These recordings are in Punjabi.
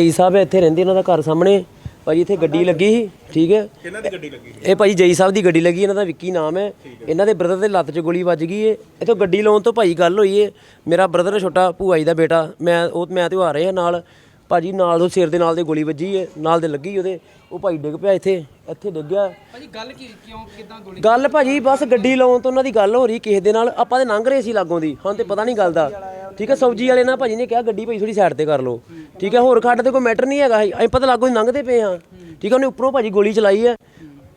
ਜਈ ਸਾਹਿਬ ਇੱਥੇ ਰਹਿੰਦੇ ਇਹਨਾਂ ਦਾ ਘਰ ਸਾਹਮਣੇ। ਭਾਜੀ ਇੱਥੇ ਗੱਡੀ ਲੱਗੀ ਸੀ ਠੀਕ ਹੈ? ਕਿਹਨਾਂ ਦੀ ਗੱਡੀ ਲੱਗੀ? ਇਹ ਭਾਜੀ ਜਈ ਸਾਹਿਬ ਦੀ ਗੱਡੀ ਲੱਗੀ ਇਹਨਾਂ ਦਾ ਵਿੱਕੀ ਨਾਮ ਹੈ। ਇਹਨਾਂ ਦੇ ਬ੍ਰਦਰ ਦੇ ਲੱਤ 'ਚ ਗੋਲੀ ਵੱਜ ਗਈ ਏ। ਇਥੋਂ ਗੱਡੀ ਲਾਉਣ ਤੋਂ ਭਾਈ ਗੱਲ ਹੋਈ ਏ। ਮੇਰਾ ਬ੍ਰਦਰ ਛੋਟਾ ਭੂਆ ਜੀ ਦਾ ਬੇਟਾ। ਮੈਂ ਉਹ ਮੈਂ ਤੇ ਉਹ ਆ ਰਹੇ ਆ ਨਾਲ। ਭਾਜੀ ਨਾਲ ਉਹ ਸਿਰ ਦੇ ਨਾਲ ਦੇ ਗੋਲੀ ਵੱਜੀ ਏ ਨਾਲ ਦੇ ਲੱਗੀ ਉਹਦੇ। ਉਹ ਭਾਈ ਡਿੱਗ ਪਿਆ ਇੱਥੇ ਇੱਥੇ ਡਿੱਗ ਗਿਆ। ਭਾਜੀ ਗੱਲ ਕੀ ਕਿਉਂ ਕਿਦਾਂ ਗੋਲੀ ਗੱਲ ਭਾਜੀ ਬਸ ਗੱਡੀ ਲਾਉਣ ਤੋਂ ਉਹਨਾਂ ਦੀ ਗੱਲ ਹੋ ਰਹੀ ਕਿਸੇ ਦੇ ਨਾਲ। ਆਪਾਂ ਤੇ ਲੰਘ ਰਹੇ ਸੀ ਲਾਗੋਂ ਦੀ ਹਾਂ ਤੇ ਪਤਾ ਨਹੀਂ ਗੱਲ ਦਾ। ਠੀਕ ਹੈ ਸਬਜ਼ੀ ਵਾਲੇ ਨਾਲ ਭਾਜੀ ਨੇ ਕਿਹਾ ਗੱਡੀ ਭਾਈ ਥੋੜੀ ਸਾਈਡ ਤੇ ਕਰ ਲਓ। ਠੀਕ ਹੈ ਹੋਰ ਖੱਡ ਤੇ ਕੋਈ ਮੈਟਰ ਨਹੀਂ ਹੈਗਾ ਅਸੀਂ ਪਤਾ ਲਾਗੋਂ ਲੰਘਦੇ ਪਏ ਹਾਂ। ਠੀਕ ਹੈ ਉਹਨੇ ਉੱਪਰੋਂ ਭਾਜੀ ਗੋਲੀ ਚਲਾਈ ਹੈ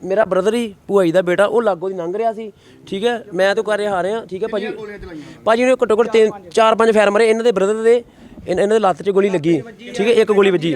ਮੇਰਾ ਬ੍ਰਦਰ ਹੀ ਭੂਆ ਜੀ ਦਾ ਬੇਟਾ ਉਹ ਲਾਗੋਂ ਦੀ ਲੰਘ ਰਿਹਾ ਸੀ। ਠੀਕ ਹੈ ਮੈਂ ਤਾਂ ਕਰ ਰਿਹਾ ਆ ਰਿਹਾ ਠੀਕ ਹੈ ਭਾਜੀ ਭਾਜੀ ਨੇ ਘੱਟੋ ਘੱਟ ਤਿੰਨ ਚਾਰ ਪੰਜ ਫੈਰ ਮਾਰੇ ਇਹਨਾਂ ਦੇ ਬ੍ਰਦਰ ਦੇ ਇਹਨਾਂ ਦੇ ਲੱਤ 'ਚ ਗੋਲੀ ਲੱਗੀ। ਠੀਕ ਹੈ ਇੱਕ ਗੋਲੀ ਵੱਜੀ।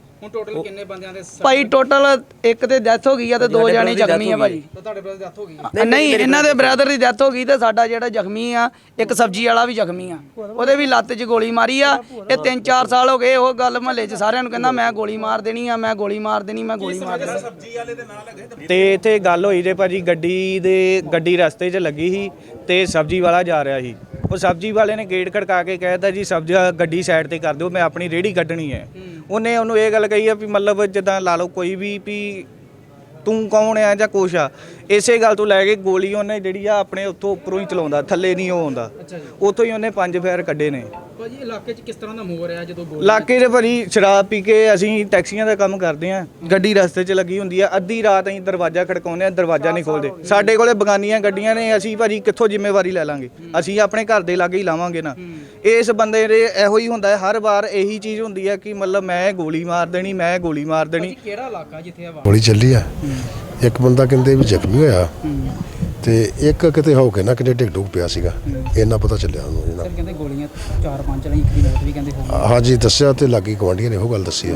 ਹੁਣ ਟੋਟਲ ਕਿੰਨੇ ਬੰਦਿਆਂ ਦੇ ਸ- ਭਾਈ ਟੋਟਲ ਇੱਕ ਤੇ ਡੈਥ ਹੋ ਗਈ ਆ ਤੇ ਦੋ ਜਾਣੇ ਜ਼ਖਮੀ ਆ ਭਾਜੀ ਤਾਂ ਤੁਹਾਡੇ ਬ੍ਰਦਰ ਡੈਥ ਹੋ ਗਈ? ਨਹੀਂ ਇਹਨਾਂ ਦੇ ਬ੍ਰਦਰ ਦੀ ਡੈਥ ਹੋ ਗਈ ਤੇ ਸਾਡਾ ਜਿਹੜਾ ਜ਼ਖਮੀ ਆ ਇੱਕ ਸਬਜੀ ਵਾਲਾ ਵੀ ਜ਼ਖਮੀ ਆ। ਉਹਦੇ ਵੀ ਲੱਤ 'ਚ ਗੋਲੀ ਮਾਰੀ ਆ ਇਹ 3-4 ਸਾਲ ਹੋ ਗਏ ਉਹ ਗੱਲ ਮਹੱਲੇ 'ਚ ਸਾਰਿਆਂ ਨੂੰ ਕਹਿੰਦਾ ਮੈਂ ਗੋਲੀ ਮਾਰ ਦੇਣੀ ਆ ਮੈਂ ਗੋਲੀ ਮਾਰ ਦੇਣੀ ਮੈਂ ਗੋਲੀ ਮਾਰ ਦੇਣੀ। ਸਬਜ਼ੀ ਵਾਲੇ ਦੇ ਨਾਲ ਲੱਗੇ ਤੇ ਤੇ ਇੱਥੇ ਗੱਲ ਹੋਈ ਜੇ ਭਾਜੀ ਗੱਡੀ ਦੇ ਗੱਡੀ ਰਸਤੇ 'ਚ ਲੱਗੀ ਸੀ ਤੇ ਸਬਜ਼ੀ ਵਾਲਾ ਜਾ ਰਿਹਾ ਸੀ। ਉਹ ਸਬਜ਼ੀ ਵਾਲੇ ਨੇ ਗੇਟ ਖੜਕਾ ਕੇ ਕਹਿਤਾ ਜੀ ਸਬਜ਼ੀ ਗੱਡੀ ਸਾਈਡ ਤੇ ਕਰ ਦਿਓ ਮੈਂ ਆਪਣੀ ਰੇੜੀ ਕੱਢਣੀ ਹੈ। ਉਹਨੇ ਉਹਨੂੰ ਇਹ ਗੱਲ ਕਹੀ ਆ ਵੀ ਮਤਲਬ ਜਿੱਦਾਂ ਲਾ ਲਓ ਕੋਈ ਵੀ ਵੀ ਤੂੰ ਕੌਣ ਆ ਜਾਂ ਕੁਛ ਆ ਇਸੇ ਗੱਲ ਤੋਂ ਲੈ ਕੇ ਗੋਲੀ ਉਹਨੇ ਜਿਹੜੀ ਆ ਆਪਣੇ ਉੱਥੋਂ ਉੱਪਰੋਂ ਹੀ ਚਲਾਉਂਦਾ ਥੱਲੇ ਨਹੀਂ ਉਹ ਆਉਂਦਾ। ਉੱਥੋਂ ਹੀ ਉਹਨੇ ਪੰਜ ਫੇਰ ਕੱਢੇ ਨੇ। ਭਾਜੀ ਇਲਾਕੇ 'ਚ ਕਿਸ ਤਰ੍ਹਾਂ ਦਾ ਮੋਹ ਰਿਹਾ ਜਦੋਂ ਗੋਲੀ ਇਲਾਕੇ ਦੇ ਭਾਜੀ ਸ਼ਰਾਬ ਪੀ ਕੇ ਅਸੀਂ ਟੈਕਸੀਆਂ ਦਾ ਕੰਮ ਕਰਦੇ ਆਂ ਗੱਡੀ ਰਸਤੇ 'ਚ ਲੱਗੀ ਹੁੰਦੀ ਆ ਅੱਧੀ ਰਾਤ ਅਸੀਂ ਦਰਵਾਜ਼ਾ ਖੜਕਾਉਂਦੇ ਆ ਦਰਵਾਜ਼ਾ ਨਹੀਂ ਖੋਲਦੇ। ਸਾਡੇ ਕੋਲੇ ਬਗਾਨੀਆਂ ਗੱਡੀਆਂ ਨੇ ਅਸੀਂ ਭਾਜੀ ਕਿੱਥੋਂ ਜ਼ਿੰਮੇਵਾਰੀ ਲੈ ਲਾਂਗੇ? ਅਸੀਂ ਆਪਣੇ ਘਰ ਦੇ ਲਾਗੇ ਹੀ ਲਾਵਾਂਗੇ ਨਾ। ਇਸ ਬੰਦੇ ਦੇ ਇਹੋ ਹੀ ਹੁੰਦਾ ਹੈ ਹਰ ਵਾਰ ਇਹੀ ਚੀਜ਼ ਹੁੰਦੀ ਹੈ ਕਿ ਮਤਲਬ ਮੈਂ ਗੋਲੀ ਮਾਰ ਦੇਣੀ ਮੈਂ ਗੋਲੀ ਮਾਰ ਦੇਣੀ। ਕਿਹੜਾ ਇਲਾਕਾ ਜਿੱਥੇ ਆ ਗੋਲੀ ਚੱਲੀ ਆ। ਇੱਕ ਬੰਦਾ ਕਹਿੰਦੇ ਵੀ ਜ਼ਖਮੀ ਹੋਇਆ ਤੇ ਇੱਕ ਕਿਤੇ ਹੋ ਕੇ ਨਾ ਕਿਤੇ ਡਿੱਗ ਡੁੱਗ ਪਿਆ ਸੀਗਾ। ਇੰਨਾ ਪਤਾ ਚੱਲਿਆ ਉਹਨੂੰ ਸਰ ਕਹਿੰਦੇ ਗੋਲੀਆਂ ਚਾਰ ਪੰਜ ਚਲਾਈ ਇੱਕ ਦੀ ਮੌਤ ਵੀ ਕਹਿੰਦੇ ਹੋ ਹਾਂਜੀ ਦੱਸਿਆ ਤੇ ਲਾਗੀ ਗਵਾਂਢੀਆਂ ਨੇ ਉਹ ਗੱਲ ਦੱਸੀ ਆ।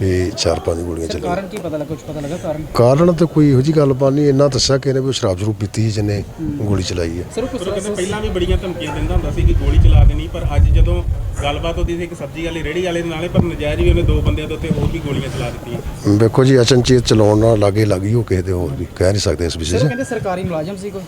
ਵੀ ਚਾਰ ਪੰਜ ਗੋਲੀਆਂ ਚੱਲੀਆਂ। ਕਾਰਨ ਕੀ ਪਤਾ ਲੱਗਾ ਕੁਝ ਪਤਾ ਲੱਗਾ ਕਾਰਨ? ਕਾਰਨ ਤਾਂ ਕੋਈ ਇਹੋ ਜੀ ਗੱਲਬਾਤ ਨਹੀਂ ਇੰਨਾ ਦੱਸਿਆ ਕਿ ਇਹਨੇ ਵੀ ਸ਼ਰਾਬ ਜ਼ਰੂਰ ਪੀਤੀ ਸੀ ਜਿਹਨੇ ਗੋਲੀ ਚਲਾਈ ਹੈ ਸਰ ਉਹ ਉਹ ਕਹਿੰਦੇ ਪਹਿਲਾਂ ਵੀ ਬੜੀਆਂ ਧਮਕੀਆਂ ਦਿੰਦਾ ਹੁੰਦਾ ਸੀ ਕਿ ਗੋਲੀ ਚਲਾ ਦੇਣੀ ਪਰ ਅੱਜ ਜਦੋਂ ਗੱਲਬਾਤ ਹੁੰਦੀ ਸੀ ਇੱਕ ਸਬਜ਼ੀ ਵਾਲੀ ਰੇੜੀ ਵਾਲੇ ਦੇ ਨਾਲੇ ਪਰ ਨਜਾਇਜ਼ ਵੀ ਉਹਨੇ ਦੋ ਬੰਦਿਆਂ ਦੇ ਉੱਤੇ ਹੋਰ ਵੀ ਗੋਲੀਆਂ ਚਲਾ ਦਿੱਤੀਆਂ। ਵੇਖੋ ਜੀ ਅਚਨਚੇਤ ਚਲਾਉਣ ਨਾਲ ਲਾਗੇ ਲੱਗੀ ਉਹ ਕਿਸੇ ਦੇ ਹੋਰ ਵੀ ਕਹਿ ਨਹੀਂ ਸਕਦੇ ਇਸ ਵਿਸ਼ੇ 'ਚ। ਕਹਿੰਦੇ ਸਰਕਾਰੀ ਮੁਲਾਜ਼ਮ ਸੀ ਕੋਈ?